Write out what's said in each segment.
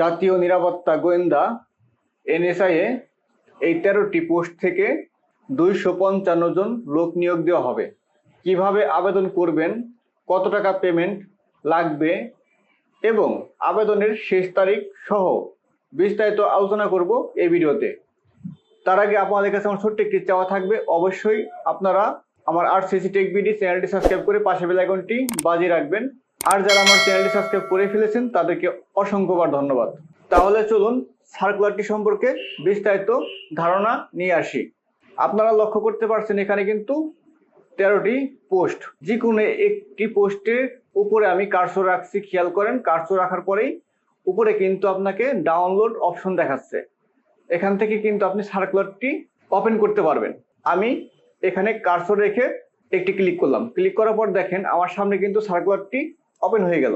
জাতীয় নিরাপত্তা গোয়েন্দা, এনএসআই এ এই তেরোটি পোস্ট থেকে দুইশো পঞ্চান্ন জন লোক নিয়োগ দেওয়া হবে। কীভাবে আবেদন করবেন, কত টাকা পেমেন্ট লাগবে এবং আবেদনের শেষ তারিখ সহ বিস্তারিত আলোচনা করব এই ভিডিওতে। তার আগে আপনাদের কাছে আমার ছোট্ট একটি চাওয়া থাকবে। অবশ্যই আপনারা আমার আর সিসি টেক বিডি চ্যানেলটি সাবস্ক্রাইব করে পাশে বেল আইকনটি বাজিয়ে রাখবেন। আর যারা আমার চ্যানেলটি সাবস্ক্রাইব করে ফেলেছেন, তাদেরকে অসংখ্যবার ধন্যবাদ। তাহলে চলুন সার্কুলারটি সম্পর্কে বিস্তারিত ধারণা নিয়ে আসি। আপনারা লক্ষ্য করতে পারছেন এখানে কিন্তু তেরোটি পোস্ট যে কোনো একটি পোস্টের উপরে আমি কার্সর রাখছি, খেয়াল করেন কার্সর রাখার পরেই উপরে কিন্তু আপনাকে ডাউনলোড অপশন দেখাচ্ছে। এখান থেকে কিন্তু আপনি সার্কুলারটি ওপেন করতে পারবেন। আমি এখানে কার্সর রেখে একটি ক্লিক করলাম। ক্লিক করার পর দেখেন, আমার সামনে কিন্তু সার্কুলারটি ওপেন হয়ে গেল।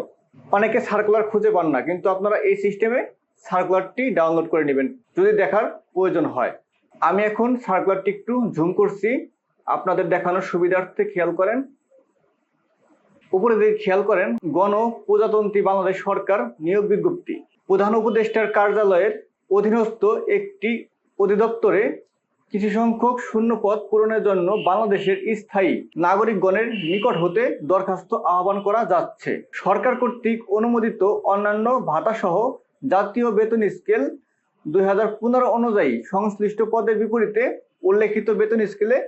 অনেকে সার্কুলার খুঁজে পান না, কিন্তু আপনারা এই সিস্টেমে সার্কুলারটি ডাউনলোড করে নেবেন, যদি দেখার প্রয়োজন হয়। আমি এখন সার্কুলারটি একটু জুম করছি, আপনাদের দেখানোর সুবিধার্থে খেয়াল করেন। উপরে যদি খেয়াল করেন, গণ প্রজাতন্ত্রী বাংলাদেশ সরকার নিয়োগ বিজ্ঞপ্তি। প্রধান উপদেষ্টার কার্যালয়ের অধীনস্থ একটি অধিদপ্তরে কিছু সংখ্যক শূন্য পদ পূরণের জন্য বাংলাদেশের স্থায়ী নাগরিকগণের নিকট হতে দরখাস্ত আহ্বান করা যাচ্ছে। সরকার কর্তৃক অনুমোদিত অন্যান্য ভাতা সহ জাতীয় বেতন স্কেল দুই অনুযায়ী সংশ্লিষ্ট পদের বিপরীতে উল্লেখিত বেতন স্কেলে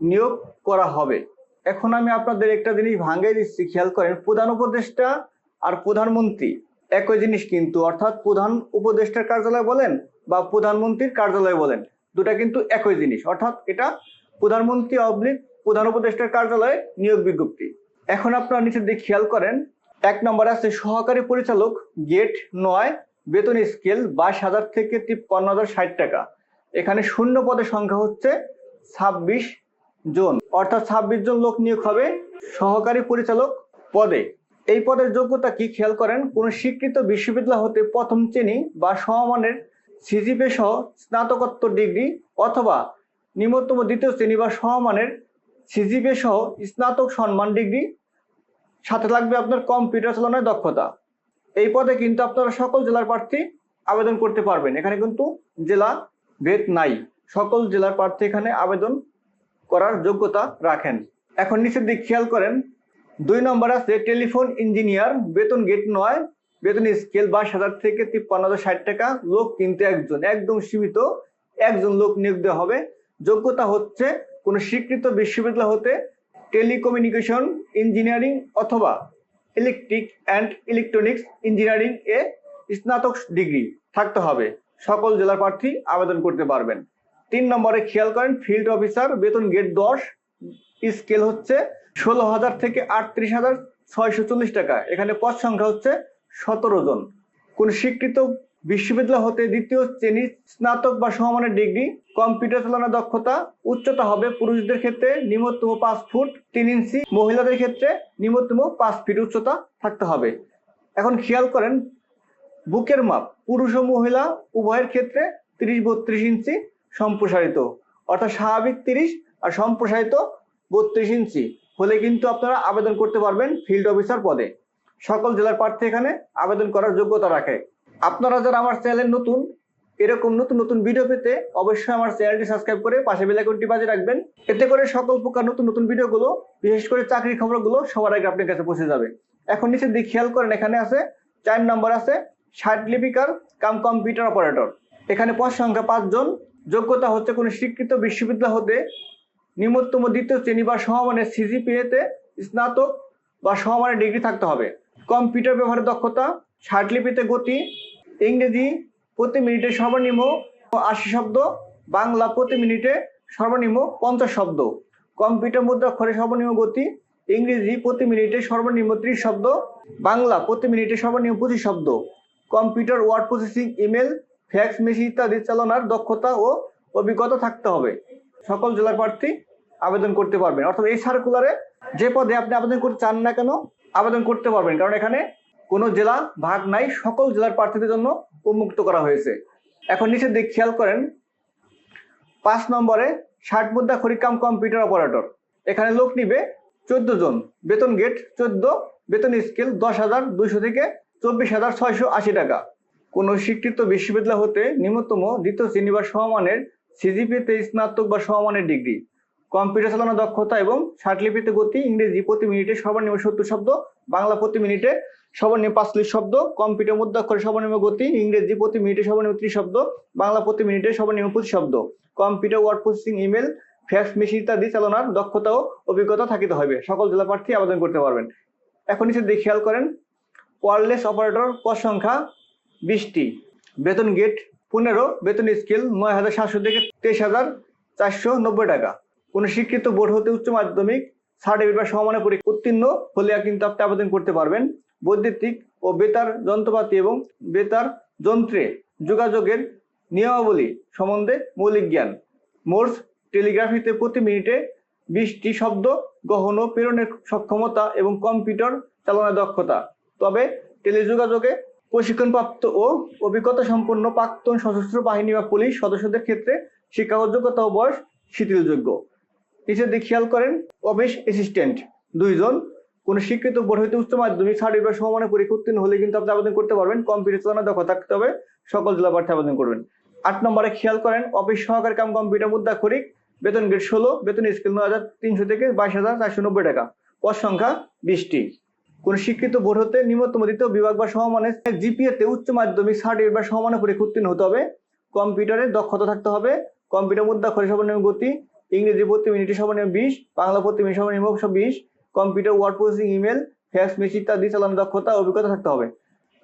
নিয়োগ করা হবে। এখন আমি আপনাদের একটা জিনিস ভাঙ্গাই দিচ্ছি, খেয়াল করেন, প্রধান উপদেষ্টা আর প্রধানমন্ত্রী একই জিনিস কিন্তু, অর্থাৎ প্রধান উপদেষ্টার কার্যালয় বলেন বা প্রধানমন্ত্রীর কার্যালয় বলেন। দুটা কিন্তু একই জিনিস। অর্থাৎ এটা প্রধানমন্ত্রী অবলিক প্রধান উপদেষ্টার কার্যালয়ে নিয়োগ বিজ্ঞপ্তি। এখন আপনারা নিচের দিকে খেয়াল করেন, এক নম্বরে আছে সহকারী পরিচালক, গেট নয়, বেতন স্কেল বাইশ হাজার থেকে তিপ্পান্ন হাজার ষাট টাকা। এখানে শূন্য পদের সংখ্যা হচ্ছে ছাব্বিশ জন। অর্থাৎ ছাব্বিশ জন লোক নিয়োগ হবে সহকারী পরিচালক পদে। এই পদের যোগ্যতা কি? খেয়াল করেন, কোন স্বীকৃত বিশ্ববিদ্যালয় হতে প্রথম শ্রেণি বা সমমানের সিজিপে সহ স্নাতকোত্তর ডিগ্রি অথবা নিম্নতম দ্বিতীয় শ্রেণি বা সমমানের সিজিপে সহ স্নাতক সম্মান ডিগ্রি। সাথে লাগবে আপনার কম্পিউটার চালানোর দক্ষতা। এই পদে কিন্তু আপনারা সকল জেলার প্রার্থী আবেদন করতে পারবেন। এখানে কিন্তু জেলা ভেদ নাই। সকল জেলার প্রার্থী এখানে আবেদন করার যোগ্যতা রাখেন। এখন নিচের দিক খেয়াল করেন। দুই নম্বর আছে টেলিফোন ইঞ্জিনিয়ার বেতন গেট নয়। বেতন স্কেল বাইশ হাজার থেকে তিপ্পান্ন হাজার ষাট টাকা, লোক কিন্তু একজন, একদম সীমিত, একজন লোক নিয়োগ দেওয়া হবে। যোগ্যতা হচ্ছে কোনো স্বীকৃত বিশ্ববিদ্যালয় হতে টেলিকমিউনিকেশন ইঞ্জিনিয়ারিং অথবা ইলেকট্রিক অ্যান্ড ইলেকট্রনিক্স ইঞ্জিনিয়ারিং এ স্নাতক ডিগ্রি থাকতে হবে। সকল জেলার প্রার্থী আবেদন করতে পারবেন। তিন নম্বরে খেয়াল করেন ফিল্ড অফিসার বেতন গেট দশ স্কেল হচ্ছে ষোলো হাজার থেকে আটত্রিশ হাজার ছয়শো চল্লিশ টাকা। এখানে পদ সংখ্যা হচ্ছে সতেরো জন। কোন স্বীকৃত বিশ্ববিদ্যালয় হতে দ্বিতীয় শ্রেণি স্নাতক বা সমমানের ডিগ্রি, কম্পিউটার চালানোর দক্ষতা, উচ্চতা হবে পুরুষদের ক্ষেত্রে নিম্নতম পাঁচ ফুট তিন ইঞ্চি, মহিলাদের ক্ষেত্রে নিম্নতম পাঁচ ফিট উচ্চতা থাকতে হবে। এখন খেয়াল করেন, বুকের মাপ, পুরুষ ও মহিলা উভয়ের ক্ষেত্রে তিরিশ বত্রিশ ইঞ্চি সম্প্রসারিত, অর্থাৎ স্বাভাবিক তিরিশ আর সম্প্রসারিত বত্রিশ ইঞ্চি। হলে কিন্তু আপনারা আবেদন করতে পারবেন ফিল্ড অফিসার পদে। সকল জেলার প্রার্থী এখানে আবেদন করার যোগ্যতা রাখে। আপনারা যারা আমার চ্যানেল নতুন, এরকম নতুন নতুন ভিডিও পেতে অবশ্যই আমার চ্যানেলটি সাবস্ক্রাইব করে পাশে বেল আইকনটি বাজিয়ে রাখবেন। এতে করে সকল প্রকার নতুন নতুন ভিডিওগুলো বিশেষ করে চাকরির খবরগুলো সবার আগে আপনার কাছে পৌঁছে যাবে। এখন নিচের দিক খেয়াল করেন, এখানে আছে চার নম্বর আছে ষাট লিপিকার কাম কম্পিউটার অপারেটর এখানে পদ সংখ্যা পাঁচজন যোগ্যতা হচ্ছে কোনো স্বীকৃত বিশ্ববিদ্যালয় হতে নিম্নতম দ্বিতীয় শ্রেণি বা সমমানের সিজিপিএতে স্নাতক বা সমমানের ডিগ্রি থাকতে হবে। কম্পিউটার ব্যবহারের দক্ষতা লিপিতে গতি, ইংরেজি প্রতি মিনিটে সর্বনিম্ন আশি শব্দ, বাংলা প্রতি মিনিটে সর্বনিম্ন পঞ্চাশ শব্দ। কম্পিউটার মুদ্রাক্ষরে সর্বনিম্ন গতি, ইংরেজি প্রতি মিনিটে সর্বনিম্ন ত্রিশ শব্দ, বাংলা প্রতি মিনিটে সর্বনিম্ন পঁচিশ শব্দ। Computer word processing, email, fax machine ইত্যাদি চালানোর দক্ষতা ও অভিজ্ঞতা থাকতে হবে। সকল জেলার প্রার্থী আবেদন করতে পারবেন। অর্থাৎ এই সার্কুলারে যে পদে আপনি আবেদন করতে চান না কেন আবেদন করতে পারবেন। কারণ এখানে কোনো জেলা ভাগ নাই, সকল জেলার প্রার্থীদের জন্য উন্মুক্ত করা হয়েছে। এখন নিচের দিক খেয়াল করেন, পাঁচ নম্বরে ষাট মুদ্রা খরিকাম কম্পিউটার অপারেটর। এখানে লোক নিবে চোদ্দ জন। বেতন গেট চোদ্দ, বেতন স্কেল দশ হাজার দুইশো থেকে চব্বিশ হাজার ছয়শো আশি টাকা। কোন স্বীকৃত বিশ্ববিদ্যালয় হতে নিম্নতম দ্বিতীয় শ্রেণি বা সমমানের সিজিপিতে স্নাতক বা সমমানের ডিগ্রি। কম্পিউটার চালানো দক্ষতা এবং ষাটলিপিতে গতি, ইংরেজি প্রতি মিনিটে সর্বনিম্ন সত্তর শব্দ, বাংলা প্রতি মিনিটে সর্বনিম্ন পাঁচলিশ শব্দ, কম্পিউটার মুদ্রাক্ষরে সর্বনিম্ন গতি, ইংরেজি প্রতি মিনিটে সর্বনিম্ন ত্রিশ শব্দ, বাংলা প্রতি মিনিটে সর্বনিম্ন পঁচিশ শব্দ। Computer, word processing, email, fax, machine ইত্যাদি চালানোর দক্ষতা ও অভিজ্ঞতা থাকিতে হবে সকল জেলা প্রার্থী আবেদন করতে পারবেন। এখন নিচে দিয়ে খেয়াল করেন, ওয়ারলেস অপারেটর, পদ সংখ্যা বিশটি। বেতন গেট, পনেরো, বেতন স্কেল নয় হাজার সাতশো থেকে তেইশ হাজার চারশো নব্বই টাকা। কোন শিক্ষিত বোর্ড হতে উচ্চ মাধ্যমিক সার্টিফিকেট বা সমানের পরীক্ষা উত্তীর্ণ হলে কিন্তু আপনি আবেদন করতে পারবেন। বৈদ্যুতিক ও বেতার যন্ত্রপাতি এবং বেতার যন্ত্রে যোগাযোগের নিয়মাবলী সম্বন্ধে মৌলিক জ্ঞান। মোর্স টেলিগ্রাফিতে প্রতি মিনিটে বিশটি শব্দ গ্রহণ ও প্রেরণের সক্ষমতা এবং কম্পিউটার চালানোর দক্ষতা। তবে টেলিযোগাযোগে প্রশিক্ষণপ্রাপ্ত ও অভিজ্ঞতা সম্পন্ন প্রাক্তন সশস্ত্র বাহিনী বা পুলিশ সদস্যদের ক্ষেত্রে শিক্ষাগত যোগ্যতা ও বয়স শিথিলযোগ্য। নিচে দিয়ে খেয়াল করেন, অফিস অ্যাসিস্ট্যান্ট দুইজন। কোন শিক্ষিত বোর্ড হইতে উচ্চ মাধ্যমিক সার্টিফিকেট সমানের পরীক্ষা উত্তীর্ণ হলে কিন্তু আপনি আবেদন করতে পারবেন। কম্পিউটার চালানোর দক্ষতা থাকতে হবে। সকল জেলা প্রার্থী আবেদন করবেন। আট নম্বরে খেয়াল করেন, অফিস সহকারী কাম কম্পিউটার মুদ্রাক্ষরিক, বেতন গ্রেড ষোলো, বেতন স্কেল নয় হাজার তিনশো থেকে বাইশ হাজার চারশো নব্বই টাকা। পদ সংখ্যা বিশটি। কোন শিক্ষিত বোর্ড হতে নিম্নতম দ্বিতীয় বিভাগ বা সমমানের জিপিএ তে উচ্চ মাধ্যমিক সার্টিফিকেট বা সমানের পরীক্ষা উত্তীর্ণ হতে হবে। কম্পিউটারে দক্ষতা থাকতে হবে। কম্পিউটার মুদ্রা মুদ্রাক্ষরে সর্বনিম্ন গতি ইংরেজি প্রতি মিনিটে সর্বনিম্ন বিশ, বাংলা প্রতি মিনিট সর্বনিম্ন একশো বিশ, computer, word processing, email, fax machine ইত্যাদি চালানোর দক্ষতা, অভিজ্ঞতা থাকতে হবে।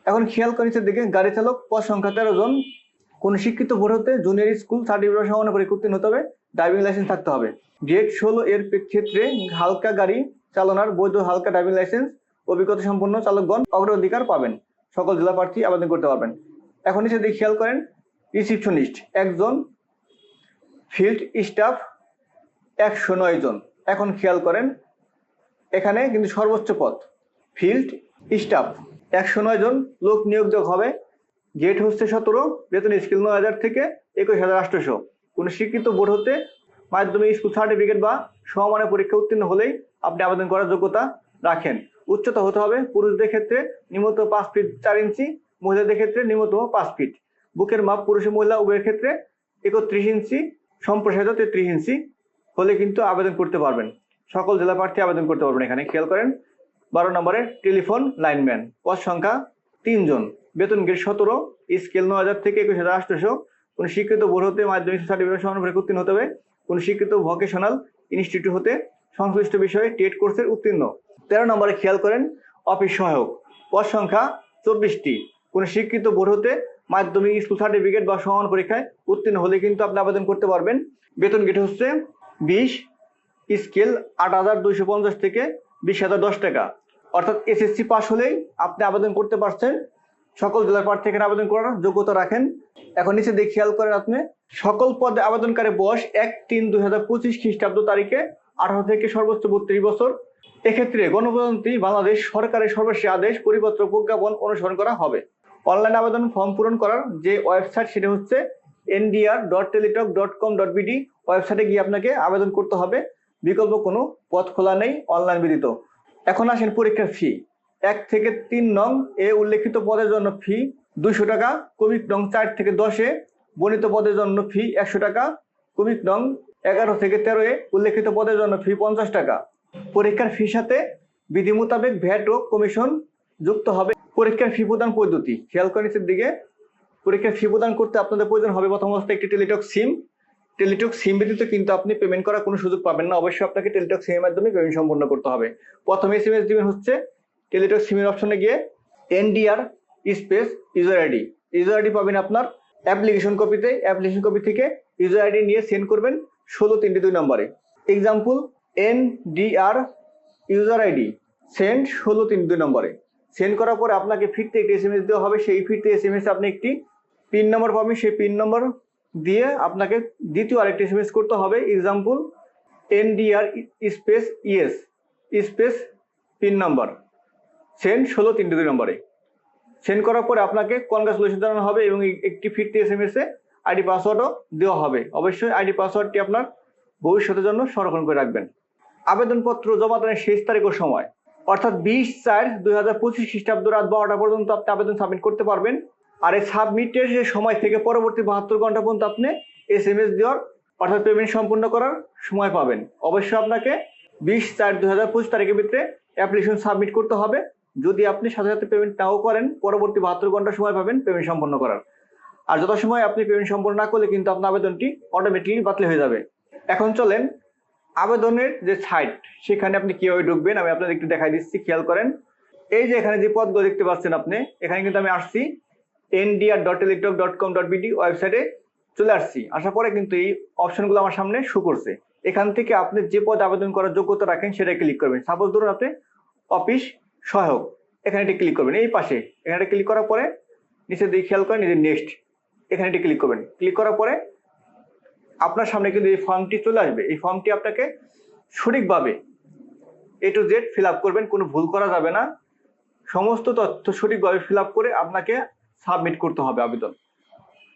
এখন খেয়াল করে নিচের গাড়ি চালক পদ সংখ্যা তেরো জন, কোন শিক্ষিত ভোট হতে জুনিয়র স্কুল সার্টিফিকেট সমানে পরীক্ষা উত্তীর্ণ হতে হবে ড্রাইভিং লাইসেন্স থাকতে হবে। গ্রেড ষোলো এর ক্ষেত্রে হালকা গাড়ি চালানোর বৈধ হালকা ড্রাইভিং লাইসেন্স অভিজ্ঞতা সম্পন্ন চালকগণ অগ্রাধিকার পাবেন। সকল জেলা প্রার্থী আবেদন করতে পারবেন। এখন নিচে খেয়াল করেন রিসিপশনিস্ট একজন ফিল্ড স্টাফ একশো নয় জন। এখন খেয়াল করেন, এখানে কিন্তু সর্বোচ্চ পদ ফিল্ড স্টাফ একশো নয় জন লোক নিয়োগ হবে গেট হচ্ছে সতেরো, বেতন স্কিল নয় হাজার থেকে একুশ হাজার আটশোশো কোনো স্বীকৃত বোর্ড হতে মাধ্যমিক স্কুল সার্টিফিকেট বা সমমানের পরীক্ষা উত্তীর্ণ হলেই আপনি আবেদন করার যোগ্যতা রাখেন। উচ্চতা হতে হবে পুরুষদের ক্ষেত্রে নিম্নত পাঁচ ফিট চার ইঞ্চি, মহিলাদের ক্ষেত্রে নিম্নতম পাঁচ ফিট বুকের মাপ পুরুষ মহিলা উভয়ের ক্ষেত্রে একত্রিশ ইঞ্চি, সম্প্রসারিত তেত্রিশ ইঞ্চি। হলে কিন্তু আবেদন করতে পারবেন। সকল জেলা প্রার্থী আবেদন করতে পারবেন এখানে। খেয়াল করেন, বারো নম্বরে টেলিফোন লাইনম্যান। পদ সংখ্যা তিনজন বেতন গেট সতেরো, স্কেল ন হাজার থেকে একুশ হাজার আটশোশো কোন শিক্ষিত বোর্ড হতে মাধ্যমিক সার্টিফিকেট সমান পরীক্ষা উত্তীর্ণ হতে হবে। কোন শিক্ষিত ভোকেশনাল ইনস্টিটিউট হতে সংশ্লিষ্ট বিষয়ে টেট কোর্সের উত্তীর্ণ। তেরো নম্বরে খেয়াল করেন অফিস সহায়ক। পদ সংখ্যা চব্বিশটি। কোন শিক্ষিত বোর্ড হতে মাধ্যমিক স্কুল সার্টিফিকেট বা সমান পরীক্ষায় উত্তীর্ণ হলে কিন্তু আপনি আবেদন করতে পারবেন। বেতন গেট হচ্ছে বিশ, স্কেল আট হাজার দুইশো পঞ্চাশ থেকে বিশ হাজার দশ টাকা। অর্থাৎ এসএসসি পাস হলেই আপনি আবেদন করতে পারছেন। সকল জেলার প্রার্থী এখানে আবেদন করার যোগ্যতা রাখেন। এখন নিচে দিয়ে খেয়াল করেন আপনি, সকল পদে আবেদনকারী বয়স এক তিন দুই হাজার পঁচিশ খ্রিস্টাব্দ তারিখে আঠারো থেকে সর্বোচ্চ বত্রিশ বছর। এক্ষেত্রে গণপ্রজাতন্ত্রী বাংলাদেশ সরকারের সর্বশেষ আদেশ, পরিপত্র প্রজ্ঞাপন অনুসরণ করা হবে। অনলাইন আবেদন ফর্ম পূরণ করার যে ওয়েবসাইট সেটা হচ্ছে NDR dot Teletalk dot com dot BD ওয়েবসাইটে গিয়ে আপনাকে আবেদন করতে হবে। বিকল্প কোনো পথ খোলা নেই অনলাইন ব্যতীত। এখন আসেন পরীক্ষার ফি এক থেকে তিন নং এ উল্লেখিত পদের জন্য ফি দুইশো টাকা কমিক নং চার থেকে দশে বর্ণিত পদের জন্য ফি একশো টাকা কমিক নং এগারো থেকে তেরো এ উল্লেখিত পদের জন্য ফি পঞ্চাশ টাকা। পরীক্ষার ফি সাথে বিধি মোতাবেক ভ্যাট ও কমিশন যুক্ত হবে। পরীক্ষার ফি প্রদান পদ্ধতি। খেয়াল করে নিচের দিকে। পরীক্ষার ফি প্রদান করতে আপনাদের প্রয়োজন হবে প্রথম অবস্থায় একটি টেলিটক সিম। টেলিটক সিম ব্যতীত কিন্তু আপনি পেমেন্ট করার কোনো সুযোগ পাবেন না। অবশ্যই আপনাকে টেলিটক সিমের মাধ্যমে পেমেন্ট সম্পন্ন করতে হবে। প্রথমে এস এম এস দিবেন হচ্ছে টেলিটক সিমের অপশনে গিয়ে NDR space user ID user ID পাবেন আপনার অ্যাপ্লিকেশন কপিতে অ্যাপ্লিকেশন কপি থেকে ইউজার আইডি নিয়ে সেন্ড করবেন ষোলো তিনটি দুই নম্বরে। Example N DR user ID send ষোলো তিন দুই নম্বরে। সেন্ড করার পরে আপনাকে ফিরতে একটি এস দেওয়া হবে। সেই ফিরতে এস এম আপনি একটি পিন নম্বর পাবেন। সেই পিন নম্বর দিয়ে আপনাকে দ্বিতীয় আরেকটি এস করতে হবে। Example NDR space ES space PIN number send ষোলো তিনটে দুই নম্বরে। সেন্ড করার পরে আপনাকে কনগ্রাচুলেশন জানানো হবে এবং একটি ফিরতি এস এম আইডি পাসওয়ার্ডও দেওয়া হবে। অবশ্যই আইডি পাসওয়ার্ডটি আপনার ভবিষ্যতের জন্য সংরক্ষণ করে রাখবেন। আবেদনপত্র জমা দানের শেষ তারিখ ও সময়। অর্থাৎ বিশ চার দুই হাজার পঁচিশ খ্রিস্টাব্দ রাত বারোটা পর্যন্ত আপনি আবেদন সাবমিট করতে পারবেন। আর এই সাবমিটের যে সময় থেকে পরবর্তী বাহাত্তর ঘণ্টা পর্যন্ত আপনি এস এম এস দেওয়ার অর্থাৎ পেমেন্ট সম্পূর্ণ করার সময় পাবেন। অবশ্যই আপনাকে বিশ চার দুই হাজার পঁচিশ তারিখের ভিতরে অ্যাপ্লিকেশন সাবমিট করতে হবে। যদি আপনি সাথে সাথে পেমেন্ট নাও করেন, পরবর্তী বাহাত্তর ঘণ্টা সময় পাবেন পেমেন্ট সম্পন্ন করার। আর যত সময় আপনি পেমেন্ট সম্পন্ন না করলে কিন্তু আপনার আবেদনটি অটোমেটিকলি বাতিল হয়ে যাবে। এখন চলেন আবেদনের যে সাইট সেখানে আপনি কীভাবে ঢুকবেন, আমি আপনাদের একটু দেখাই দিচ্ছি, খেয়াল করেন। এই যে এখানে যে পদগুলো দেখতে পাচ্ছেন আপনি, এখানে কিন্তু আমি আসছি NDR dot Teletalk dot com dot BD ওয়েবসাইটে চলে আসছি। আসার পরে কিন্তু এই অপশনগুলো আমার সামনে শু করছে। এখান থেকে আপনি যে পদ আবেদন করার যোগ্যতা রাখেন সেটা ক্লিক করবেন। সাপোজ ধরুন আপনি অফিস সহায়ক, এখানে এটি ক্লিক করবেন। এই পাশে, এখানে ক্লিক করার পরে নিচে দিয়ে খেয়াল করেন যে নেক্সট এখানে এটি ক্লিক করবেন। ক্লিক করার পরে আপনার সামনে কিন্তু এই ফর্মটি চলে আসবে। এই ফর্মটি আপনাকে সঠিকভাবে এ টু জেড ফিল করবেন, কোনো ভুল করা যাবে না। সমস্ত তথ্য সঠিকভাবে ফিল করে আপনাকে সাবমিট করতে হবে আবেদন।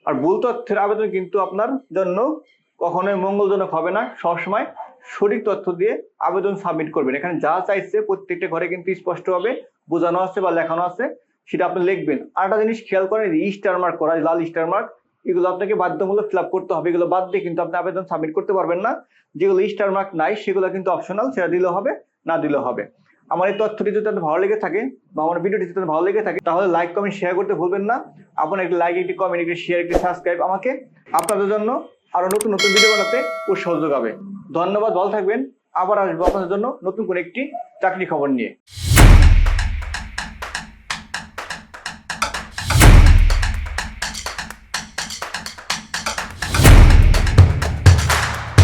আর ভুল তথ্যের আবেদন কিন্তু আপনার জন্য কখনোই মঙ্গলজনক হবে না। সবসময় সঠিক তথ্য দিয়ে আবেদন সাবমিট করবেন। এখানে যা চাইছে প্রত্যেকটা ঘরে কিন্তু স্পষ্টভাবে বোঝানো আছে বা লেখানো আছে, সেটা আপনি লিখবেন। আর একটা জিনিস খেয়াল করেন স্টার মার্ক করা, লাল স্টার মার্ক এগুলো আপনাকে বাধ্যমূলক ফিল করতে হবে। এগুলো বাদ দিয়ে কিন্তু আপনি আবেদন সাবমিট করতে পারবেন না। যেগুলো স্টার মার্ক নাই, সেগুলো কিন্তু অপশনাল সেটা দিলেও হবে, না দিলেও হবে। আমার এই তথ্যটি যদি আপনার ভালো লেগে থাকে বা আমার ভিডিওটি যদি ভালো লেগে থাকে, তাহলে লাইক কমেন্ট শেয়ার করতে ভুলবেন না। আপনার একটি লাইক একটি কমেন্ট একটি শেয়ার একটি সাবস্ক্রাইব আমাকে আপনাদের জন্য আরও নতুন নতুন ভিডিও বানাতে উৎসাহ যোগাবে। ধন্যবাদ, ভালো থাকবেন। আবার আসব আপনাদের জন্য নতুন করে একটি চাকরি খবর নিয়ে।